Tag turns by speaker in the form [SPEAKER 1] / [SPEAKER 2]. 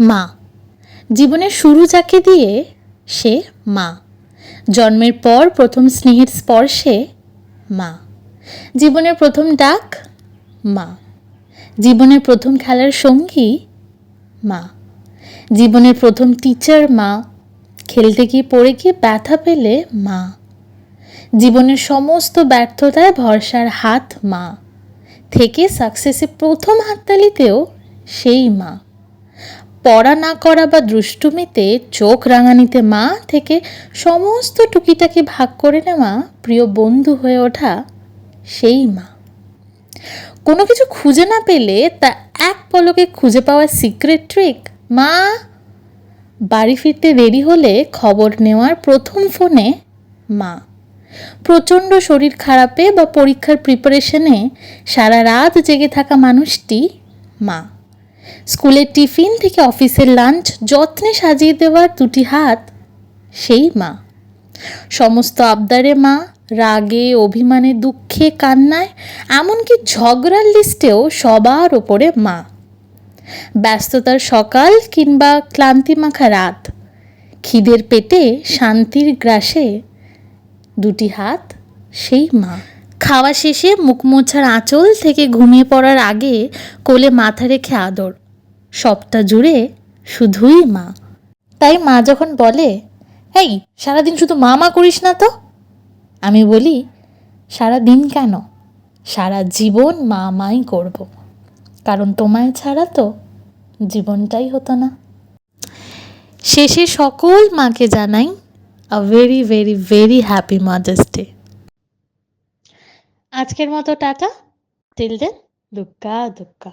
[SPEAKER 1] মা। জীবনের শুরু যাকে দিয়ে সে মা। জন্মের পর প্রথম স্নেহের স্পর্শে মা। জীবনের প্রথম ডাক মা। জীবনের প্রথম খেলার সঙ্গী মা। জীবনের প্রথম টিচার মা। খেলতে গিয়ে পড়ে গিয়ে ব্যথা পেলে মা। জীবনের সমস্ত ব্যর্থতায় ভরসার হাত মা। থেকে সাকসেসে প্রথম হাততালিতেও সেই মা। পড়া না করা বা দুষ্টুমিতে চোখ রাঙানিতে মা থেকে সমস্ত টুকিটাকি ভাগ করে নেওয়া প্রিয় বন্ধু হয়ে ওঠা সেই মা। কোনো কিছু খুঁজে না পেলে তা এক পলকে খুঁজে পাওয়ার সিক্রেট ট্রিক মা বাড়ি ফিরতে দেরি হলে খবর নেওয়ার প্রথম ফোনে মা। প্রচণ্ড শরীর খারাপে বা পরীক্ষার প্রিপারেশনে সারা রাত জেগে থাকা মানুষটি মা। স্কুলের টিফিন থেকে অফিসের লাঞ্চ যত্নে সাজিয়ে দেওয়ার দুটি হাত সেই মা। সমস্ত আবদারে মা, রাগে, অভিমানে, দুঃখে, কান্নায়, এমনকি ঝগড়ার লিস্টেও সবার ওপরে মা। ব্যস্ততার সকাল কিংবা ক্লান্তি মাখা রাত, খিদের পেটে শান্তির গ্রাসে দুটি হাত সেই মা। খাওয়া শেষে মুখ মোছার আঁচল থেকে ঘুমিয়ে পড়ার আগে কোলে মাথা রেখে আদর। সবটা জুড়ে শুধুই মা। তাই মা যখন বলে এই সারাদিন শুধু মা মা করিস না তো? আমি বলি সারা দিন কেন? সারা জীবন মা মাই করব। কারণ তোমায় ছাড়া তো জীবনটাই হতো না। শেষে সকল মাকে জানাই a very very very happy mother's day আজকের মতো টাটা। Till then দুক্কা দুক্কা।